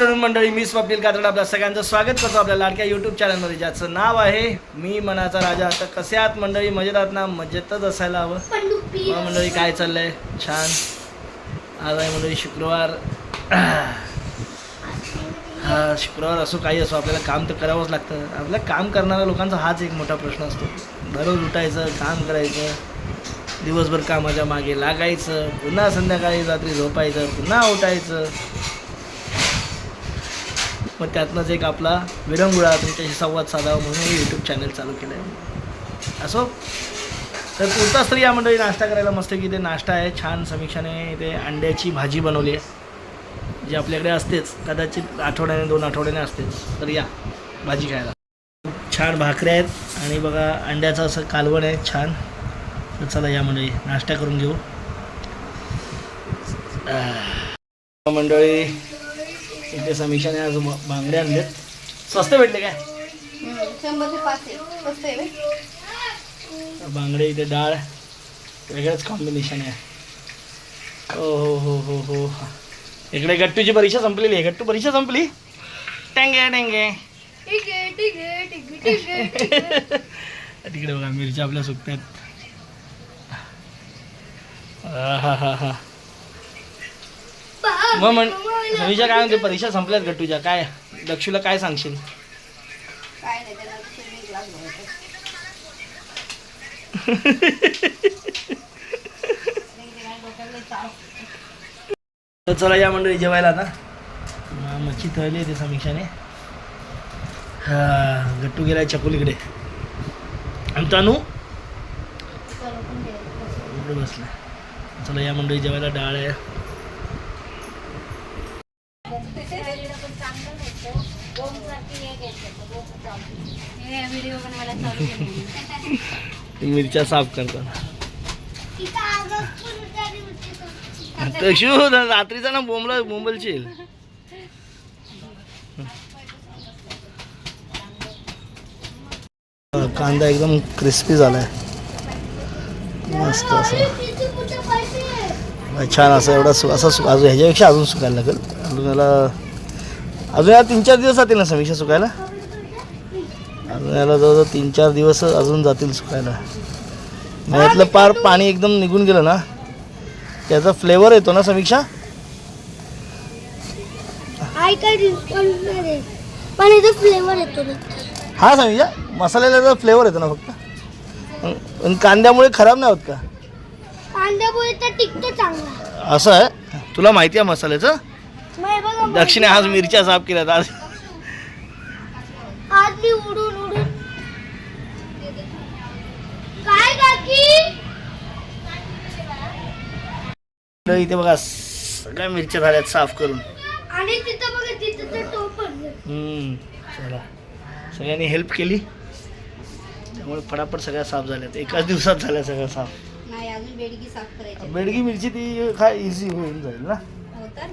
तरुण मंडळी मी स्वप्नील कातड आपल्या सगळ्यांचं स्वागत करतो आपल्या लाडक्या यूट्यूब चॅनलमध्ये ज्याचं नाव आहे मी मनाचा राजा. आता कसे आहात मंडळी? मजेत आहात ना? मजेतच असायला हवं. मग मंडळी काय चाललंय? छान. आज आहे मंडळी शुक्रवार. हा शुक्रवार असो काही असो आपल्याला काम तर करावंच लागतं. आपलं काम करणाऱ्या लोकांचा हाच एक मोठा प्रश्न असतो. दररोज उठायचं काम करायचं दिवसभर कामाच्या मागे लागायचं पुन्हा संध्याकाळी रात्री झोपायचं पुन्हा उठायचं. मग त्यातनंच एक आपला विरंगुळा तुमच्याशी संवाद साधावा म्हणून हे यूट्यूब चॅनल चालू केलं आहे असो? तर पुरताच तरी या मंडळी नाश्ता करायला मस्त की ते नाश्ता आहे छान समीक्षाने ते अंड्याची भाजी बनवली आहे. जी आपल्याकडे असतेच कदाचित आठवड्याने दोन आठवड्याने असतेच. तर या भाजी खायला. छान भाकऱ्या आहेत आणि बघा अंड्याचं असं कालवण आहे छान. तर चला या मंडळी नाश्ता करून घेऊ. मंडळी इथे समीक्षाने आज ब- बांगडे आणलेत. स्वस्त भेटले काय? बांगडे इथे डाळ वेगळंच कॉम्बिनेशन आहे. हो हो हो हो हो. इकडे गट्टूची परीक्षा संपलेली आहे. गट्टू परीक्षा संपली? टेंगे टेंगे. तिकडे बघा मिरच्या आपल्या सुकतात. हा हा हा मग म्हण समीक्षा काय म्हणते परीक्षा संपल्यात गट्टूच्या काय लक्षूला काय सांगशील? काय. तर चला या मंडळी जेवायला आता. मच्छी तळली आहे ते समीक्षाने. हा गट्टू गेलाय चकुलीकडे. आणि तानू. इकडे बसला. चला या मंडळी जेवायला डाळ आहे हे व्हिडिओ बनवायला चालू केलं. मिरच्या साफ करताना शिव रात्रीचा ना बोंबला बोंबलशील कांदा एकदम क्रिस्पी झालाय. मस्त असं. छान असं एवढा सु सु अजून ह्याच्यापेक्षा अजून सुकायला लागेल. अजून याला अजून याला तीन चार दिवस जातील ना समीक्षा सुकायला? अजून याला जवळजवळ तीन चार दिवस अजून जातील सुकायला. यातलं पार पाणी एकदम निघून गेलं ना त्याचा फ्लेवर येतो ना समीक्षा? फ्लेवर येतो हा समीक्षा मसाल्याला फ्लेवर येतो ना फक्त. कांद्यामुळे खराब नाही होत का? कांद्यामुळे तर टिकतो चांगला. असं आहे? तुला माहिती आहे मसाल्याचं? दक्षिणे आज मिरच्या साफ केल्यात आज. आज मी उडून उडून. काय काकी? तर इथे बघा सगळ्या मिरच्या झाल्यात साफ करून. आणि तिथं बघा तिथं तर टोप पडलं. हम्म, चला. सगळ्यांनी हेल्प केली. त्यामुळे फटाफट सगळ्या साफ झाल्यात. एकाच दिवसात झाल्या सगळ्या साफ. नाही अजून बेडगी साफ करायची. बेडगी मिरची ती काय इझी होऊन जाईल ना? हो तर.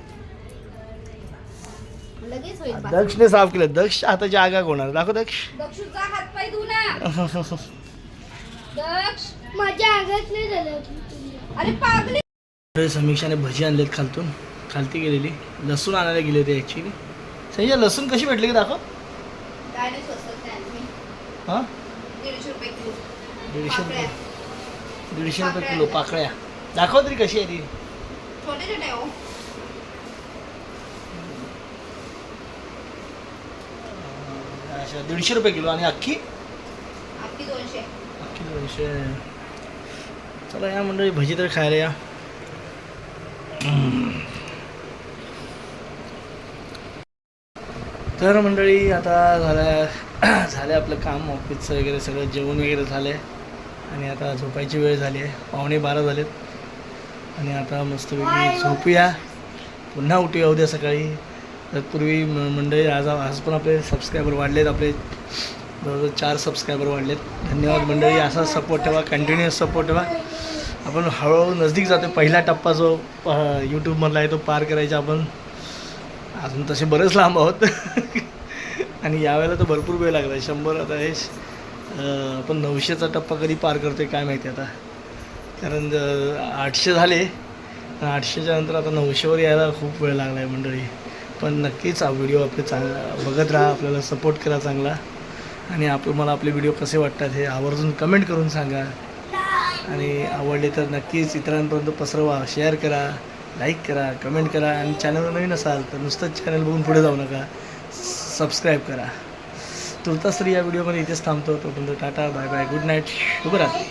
लगेच होईल पाच. दक्षने साफ केलं. दक्ष हाताची आगा होणार दाखव दक्ष. दक्षूचा हातपाय धुऊ ना दक्ष. माझ्या आगात नाही झालं. अरे पागली. समीक्षाने भजी आणलेत खालतून. खालती गेलेली. लसूण आणायला गेले होते ॲक्च्युली समीक्षा लसूण कशी भेटली की दाखव. हां? दीडशे रुपये किलो. दीडशे पाकळ्या. रुपये दीडशे रुपये किलो पाकळ्या. दाखव तरी कशी आहे ती. अशा दीडशे रुपये किलो आणि अख्खी? आपली दोनशे. अख्खी दोनशे. चला या मंडळी भजी तर खायला या. तर मंडळी आता झालं झालं आपलं काम ऑफिसचं वगैरे सगळं जेवण वगैरे झालं आहे आणि आता झोपायची वेळ झाली आहे. पावणे बारा झालेत. आणि आता मस्तपैकी झोपूया. पुन्हा उठूया उद्या सकाळी. तत्पूर्वी म- मंडळी आज आज पण आपले सबस्क्रायबर वाढलेत. आपले जवळजवळ चार सबस्क्रायबर वाढलेत. धन्यवाद मंडळी. असा सपोर्ट ठेवा. कंटिन्युअस सपोर्ट ठेवा. आपण हळूहळू नजदीक जातो पहिला टप्पा जो यूट्यूबमधला आहे तो पार करायचा आपण. अजून तसे बरेच लांब आहोत. आणि यावेळेला तर भरपूर वेळ लागला. आहे शंभर आता हे आपण नऊशेचा टप्पा कधी पार करतोय काय माहिती आता. कारण आठशे झाले. आठशेच्या नंतर आता नऊशेवर यायला खूप वेळ लागला आहे मंडळी. पण नक्कीच हा व्हिडिओ आपले चांगला बघत राहा आपल्याला सपोर्ट करा चांगला. आणि आप मला आपले व्हिडिओ कसे वाटतात हे आवर्जून कमेंट करून सांगा. आणि आवडले तर नक्कीच इतरांपर्यंत पसरवा शेअर करा लाईक करा कमेंट करा. आणि चॅनल नवीन असाल तर नुसतंच चॅनल बघून पुढे जाऊ नका. सबस्क्राईब करा. तुर्तास तरी या व्हिडिओमध्ये इथेच थांबतो. तोपर्यंत tata bye bye good night शुभरात्री.